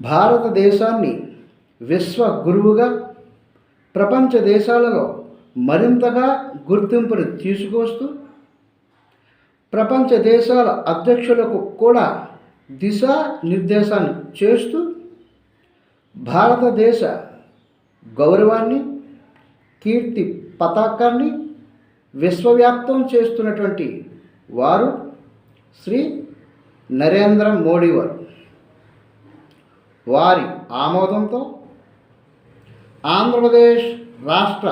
భారతదేశాన్ని విశ్వ గురువుగా ప్రపంచ దేశాలలో మరింతగా గుర్తింపును తీసుకొస్తూ ప్రపంచ దేశాల అధ్యక్షులకు కూడా దిశా నిర్దేశాన్ని చేస్తూ భారతదేశ గౌరవాన్ని కీర్తి పతాకాన్ని విశ్వవ్యాప్తం చేస్తున్నటువంటి వారు శ్రీ నరేంద్ర మోడీ వారు. వారి ఆమోదంతో ఆంధ్రప్రదేశ్ రాష్ట్ర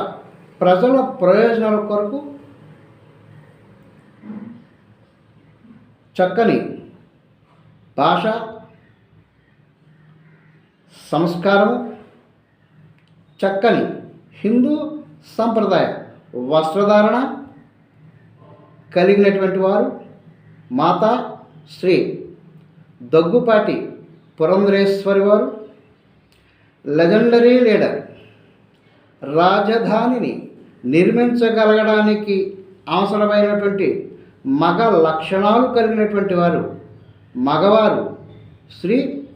ప్రజల ప్రయోజనాల కొరకు చక్కని భాష సంస్కారం చక్కని హిందూ సంప్రదాయ వస్త్రధారణ కలిగినటువంటి వారు మాత శ్రీ దగ్గుపాటి పురంధరేశ్వరి వారు లెజెండరీ లీడర్ రాజధానిని నిర్మించగలగడానికి అవసరమైనటువంటి మగ లక్షణాలు కలిగినటువంటి వారు మగవారు శ్రీ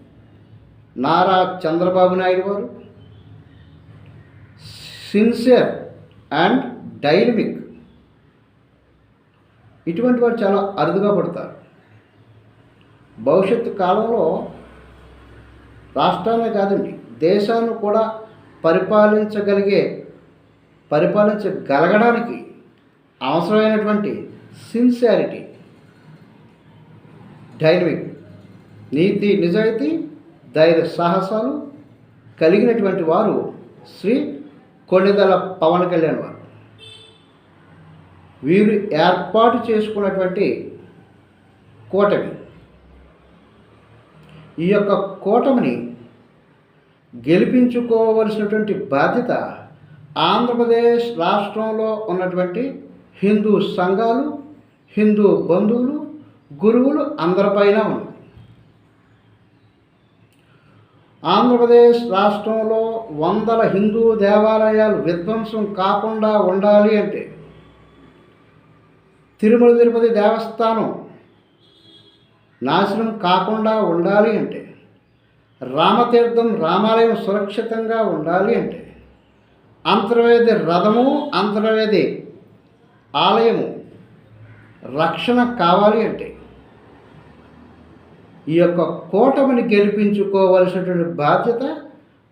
నారా చంద్రబాబు నాయుడు వారు. Sincere and dynamic. ఇటువంటి వారు చాలా అరుదుగా పడతారు. భవిష్యత్తు కాలంలో రాష్ట్రాన్ని కాదండి దేశాన్ని కూడా పరిపాలించగలిగే పరిపాలించగలగడానికి అవసరమైనటువంటి సిన్సియారిటీ డైనమిక్ నీతి నిజాయితీ ధైర్య సాహసాలు కలిగినటువంటి వారు శ్రీ కొణిదల పవన్ కళ్యాణ్ వారు. వీరు ఏర్పాటు చేసుకున్నటువంటి కూటమి. ఈ యొక్క కూటమిని గెలిపించుకోవలసినటువంటి బాధ్యత ఆంధ్రప్రదేశ్ రాష్ట్రంలో ఉన్నటువంటి హిందూ సంఘాలు హిందూ బంధువులు గురువులు అందరిపైన ఉంది. ఆంధ్రప్రదేశ్ రాష్ట్రంలో వందల హిందూ దేవాలయాలు విధ్వంసం కాకుండా ఉండాలి అంటే తిరుమల తిరుపతి దేవస్థానం నాశనం కాకుండా ఉండాలి అంటే రామతీర్థం రామాలయం సురక్షితంగా ఉండాలి అంటే అంతర్వేది రథము అంతర్వేది ఆలయము రక్షణ కావాలి అంటే ఈ యొక్క కూటమిని గెలిపించుకోవలసినటువంటి బాధ్యత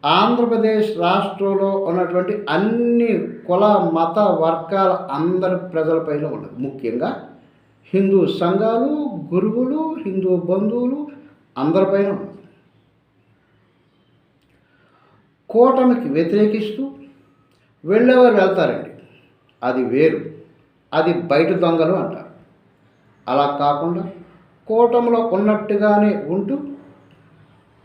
ఆంధ్రప్రదేశ్ రాష్ట్రంలో ఉన్నటువంటి అన్ని కుల మత వర్గాల అందరి ప్రజలపైన ఉన్నది. ముఖ్యంగా హిందూ సంఘాలు గురువులు హిందూ బంధువులు అందరిపైన కూటమికి వ్యతిరేకిస్తూ వెళ్ళేవారు వెళ్తారండి. అది వేరు. అది బయట దొంగలు అంటారు. అలా కాకుండా కూటమిలో ఉన్నట్టుగానే ఉంటూ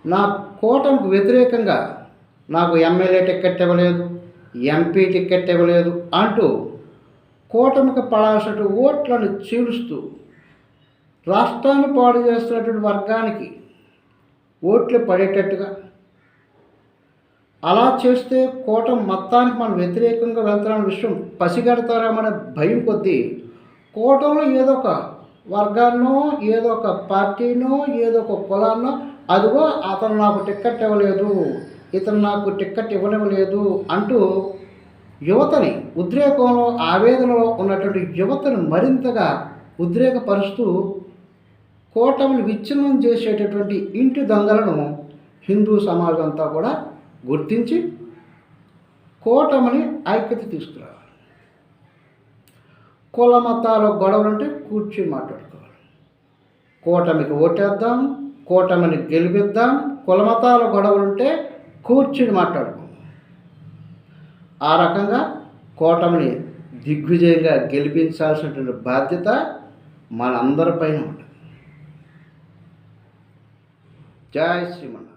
నా కూటమికి వ్యతిరేకంగా నాకు ఎమ్మెల్యే టికెట్ ఇవ్వలేదు ఎంపీ టికెట్ ఇవ్వలేదు అంటూ కూటమికి పడాల్సిన ఓట్లను చీలుస్తూ రాష్ట్రాన్ని పాడు చేస్తున్నటువంటి వర్గానికి ఓట్లు పడేటట్టుగా అలా చేస్తే కూటమి మొత్తానికి మనం వ్యతిరేకంగా వెళ్తున్న విషయం పసిగడతారేమనే భయం కొద్దీ కూటమిలో ఏదో ఒక వర్గాన్నో ఏదో ఒక పార్టీనో ఏదో ఒక కులాన్నో అదిగో అతను నాకు టిక్కెట్ ఇవ్వలేదు ఇతను నాకు టిక్కెట్ ఇవ్వనివ్వలేదు అంటూ యువతని ఉద్రేకంలో ఆవేదనలో ఉన్నటువంటి యువతను మరింతగా ఉద్రేకపరుస్తూ కోటములు విచ్ఛిన్నం చేసేటటువంటి ఇంటి దొంగలను హిందూ సమాజం అంతా కూడా గుర్తించి కోటమని ఐక్యత తీసుకురావాలి. కుల మతాల గొడవలు అంటే కూర్చొని మాట్లాడుకోవాలి. కూటమికి ఓటేద్దాం కూటమిని గెలిపిద్దాం కుల మతాల గొడవలు ఉంటే కూర్చుని మాట్లాడుకోవాలి ఆ రకంగా కూటమిని దిగ్విజయంగా గెలిపించాల్సినటువంటి బాధ్యత మనందరిపైన ఉంటుంది. జై శ్రీమన్నారాయణ.